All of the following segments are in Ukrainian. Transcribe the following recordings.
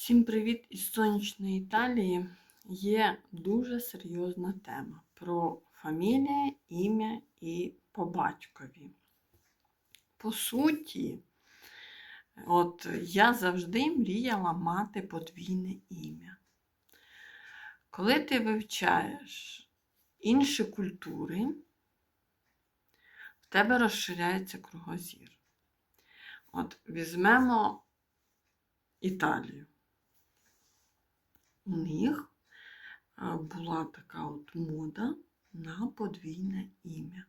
Всім привіт із сонячної Італії. Є дуже серйозна тема про фамілія, ім'я і по батькові. По суті, от я завжди мріяла мати подвійне ім'я. Коли ти вивчаєш інші культури, в тебе розширяється кругозір. От візьмемо Італію. У них була така от мода на подвійне ім'я.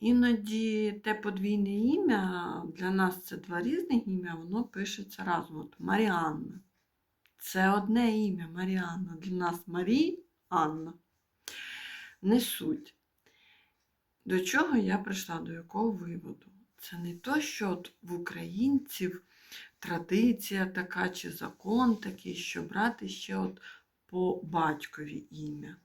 Іноді те подвійне ім'я для нас це два різних ім'я, воно пишеться разом. От Маріанна. Це одне ім'я Маріанна. Для нас Марі Анна. Не суть. До чого я прийшла, до якого виводу? Це не то, що от в українців традиція така чи закон такий, що брати ще от по батькові ім'я.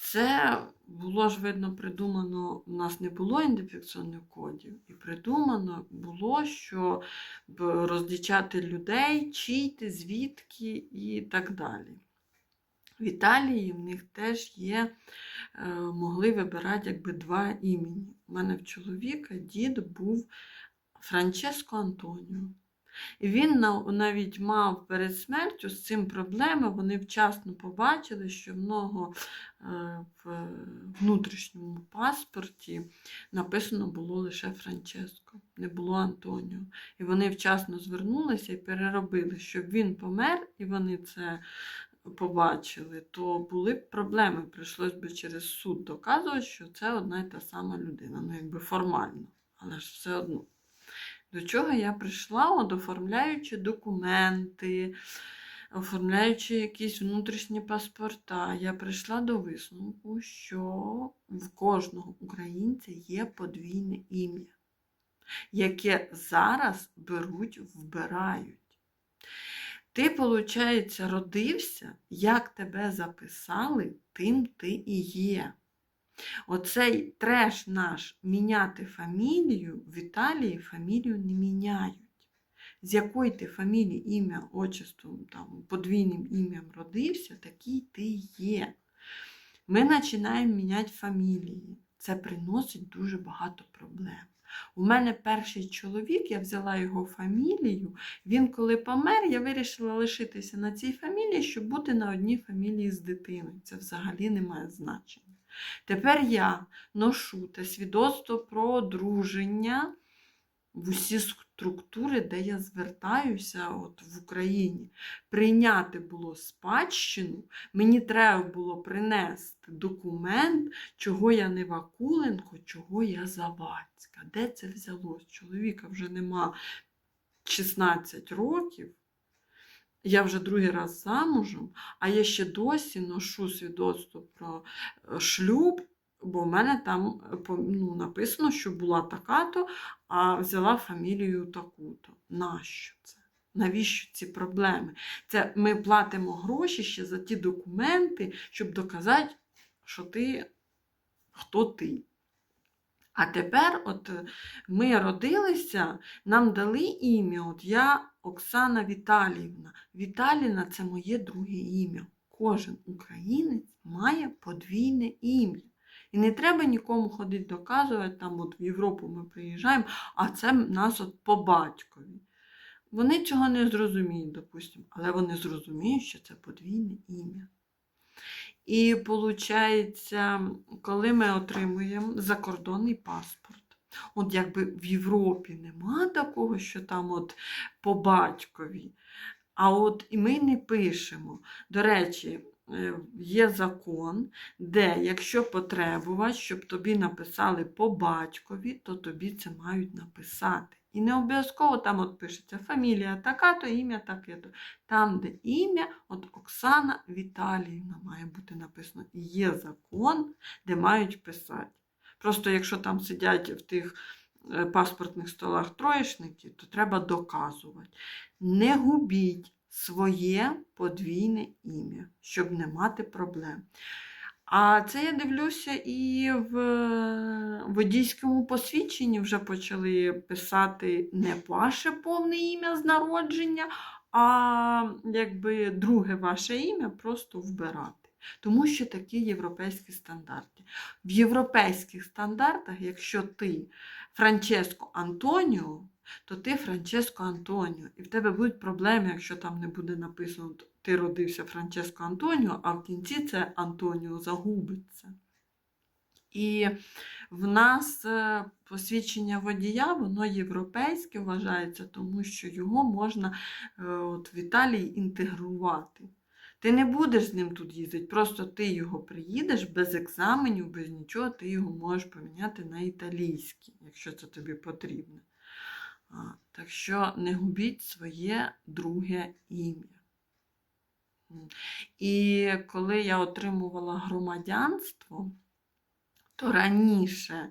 Це було ж, видно, придумано, у нас не було ідентифікаційних кодів, і придумано було, що роздічати людей, чийти, звідки і так далі. В Італії в них теж є, е, могли вибирати якби два імені. У мене в чоловіка дід був Франческо Антоніо. Він навіть мав перед смертю з цим проблеми. Вони вчасно побачили, що много е, в внутрішньому паспорті написано було лише Франческо, не було Антоніо. І вони вчасно звернулися і переробили, щоб він помер, і вони це побачили, то були б проблеми. Прийшлось би через суд доказувати, що це одна і та сама людина. Ну, якби формально, але ж все одно. До чого я прийшла, от, оформляючи документи, оформляючи якісь внутрішні паспорта, я прийшла до висновку, що в кожного українця є подвійне ім'я, яке зараз беруть, вбирають. Ти, виходить, родився, як тебе записали, тим ти і є. Оцей треш наш міняти фамілію в Італії фамілію не міняють. З якої ти фамілії, ім'я, отчеством, там, подвійним ім'ям родився, такий ти є. Ми починаємо міняти фамілії. Це приносить дуже багато проблем. У мене перший чоловік, я взяла його фамілію. Він, коли помер, я вирішила лишитися на цій фамілії, щоб бути на одній фамілії з дитиною. Це взагалі не має значення. Тепер я ношу те свідоцтво про одруження в усі структури, де я звертаюся от в Україні. Прийняти було спадщину, мені треба було принести документ, чого я не Вакуленко, чого я Завадська. Де це взялось? Чоловіка вже нема 16 років. Я вже другий раз замужем, а я ще досі ношу свідоцтво про шлюб, бо в мене там ну, написано, що була така-то, а взяла фамілію таку-то. Нащо це? Навіщо ці проблеми? Це ми платимо гроші ще за ті документи, щоб доказати, що ти хто ти. А тепер, от ми родилися, нам дали ім'я. От я Оксана Віталіївна. Віталіна це моє друге ім'я. Кожен українець має подвійне ім'я. І не треба нікому ходити доказувати, там от в Європу ми приїжджаємо, а це нас от по батькові. Вони цього не зрозуміють, допустимо, але вони зрозуміють, що це подвійне ім'я. І виходить, коли ми отримуємо закордонний паспорт, от якби в Європі нема такого, що там от по батькові, а от і ми не пишемо. До речі, є закон, де, якщо потребувати, щоб тобі написали по батькові, то тобі це мають написати. І не обов'язково там от пишеться фамілія така-то, ім'я таке-то. Там, де ім'я, от Оксана Віталіївна має бути написано. Є закон, де мають писати. Просто якщо там сидять в тих паспортних столах троєшники, то треба доказувати. Не губіть своє подвійне ім'я, щоб не мати проблем. А це я дивлюся і в е, водійському посвідченні вже почали писати не ваше повне ім'я з народження, а якби друге ваше ім'я просто вбирати. Тому що такі європейські стандарти. В європейських стандартах, якщо ти Франческо Антоніо, то ти Франческо Антоніо. І в тебе будуть проблеми, якщо там не буде написано ти родився Франческо Антоніо, а в кінці це Антоніо загубиться. І в нас е, посвідчення водія, воно європейське вважається, тому що його можна е, от в Італії інтегрувати. Ти не будеш з ним тут їздити, просто ти його приїдеш без екзаменів, без нічого, ти його можеш поміняти на італійський, якщо це тобі потрібно. А, Так що не губіть своє друге ім'я. І коли я отримувала громадянство, то раніше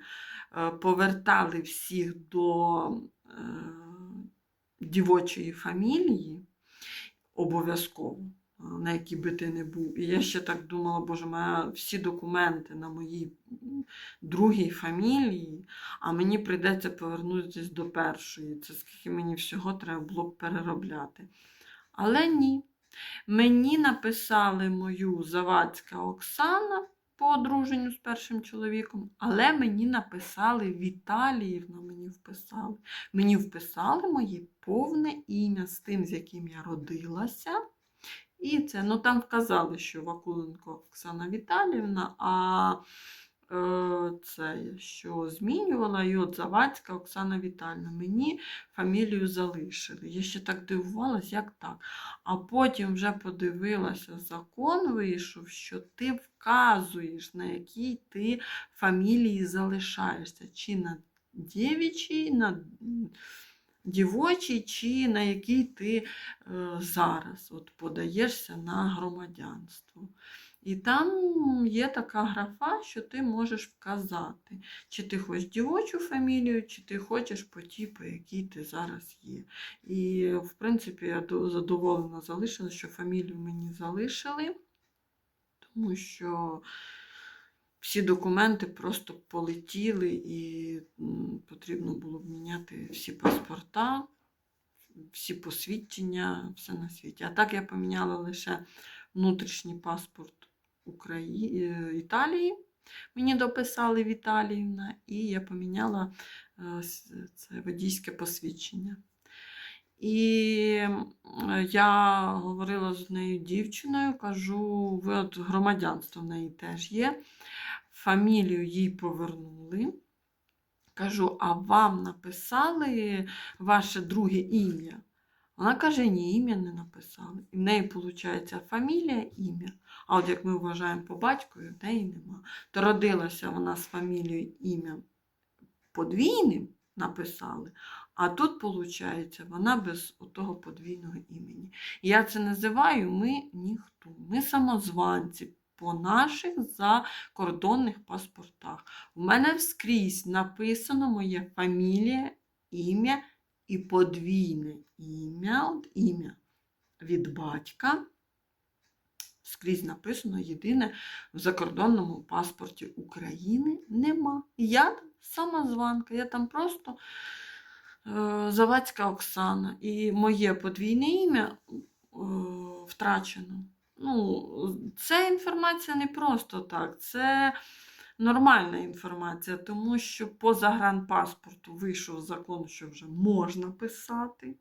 е, повертали всіх до е, дівочої фамілії обов'язково, на якій би ти не був. І я ще так думала, боже, моя всі документи на моїй другій фамілії, а мені прийдеться повернутися до першої. Це скільки мені всього треба було б переробляти. Але ні. Мені написали мою Завадська Оксана по одруженню з першим чоловіком, але мені написали Віталіївна, мені вписали. Мені вписали моє повне ім'я з тим, з яким я родилася. І це, ну там вказали, що Вакуленко Оксана Віталіївна, а е, це що змінювала, і от Завадська Оксана Віталіївна. Мені фамілію залишили. Я ще так дивувалась, як так. А потім вже подивилася, закон вийшов, що ти вказуєш, на якій ти фамілії залишаєшся. Чи на дівічій, на дівочій, чи на якій ти е, зараз от, подаєшся на громадянство. І там є така графа, що ти можеш вказати, чи ти хочеш дівочу фамілію, чи ти хочеш по тій, по якій ти зараз є. І, в принципі, я задоволена залишила, що фамілію мені залишили, тому що всі документи просто полетіли і потрібно було б міняти всі паспорта, всі посвідчення, все на світі. А так я поміняла лише внутрішній паспорт Украї... е, Італії. Мені дописали Віталіївна, і я поміняла е, це водійське посвідчення. І я говорила з нею дівчиною, кажу, ви от громадянство в неї теж є. Фамілію їй повернули. Кажу, а вам написали ваше друге ім'я? Вона каже, ні, ім'я не написали. І в неї, виходить, фамілія, ім'я. А от як ми вважаємо по батькові, в неї нема. То родилася вона з фамілією ім'ям подвійним написали, а тут, виходить, вона без того подвійного імені. Я це називаю ми ніхто. Ми самозванці по наших закордонних паспортах. У мене скрізь написано моє фамілія, ім'я і подвійне ім'я, от ім'я від батька. Скрізь написано єдине в закордонному паспорті України нема. Я самозванка, я там просто е, Завадська Оксана. І моє подвійне ім'я е, втрачено. Ну, це інформація не просто так, це нормальна інформація, тому що по загранпаспорту вийшов закон, що вже можна писати.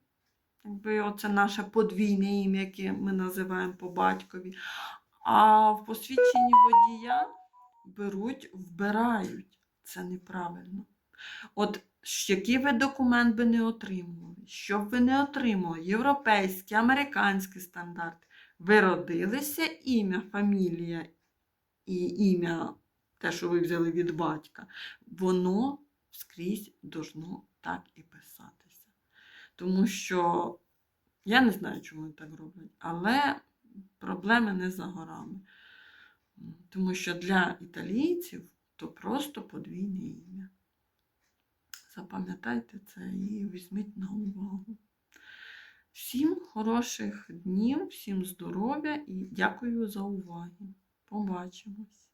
Якби оце наше подвійне ім'я, яке ми називаємо по батькові. А в посвідченні водія беруть, вбирають. Це неправильно. От який ви документ би не отримували, що б ви не отримали, європейські, американські стандарти, ви родилися, ім'я, фамілія і ім'я, те, що ви взяли від батька, воно скрізь должно так і писатися. Тому що я не знаю, чому так роблять, але проблеми не за горами. Тому що для італійців то просто подвійне ім'я. Запам'ятайте це і візьміть на увагу. Всім хороших днів, всім здоров'я і дякую за увагу. Побачимось!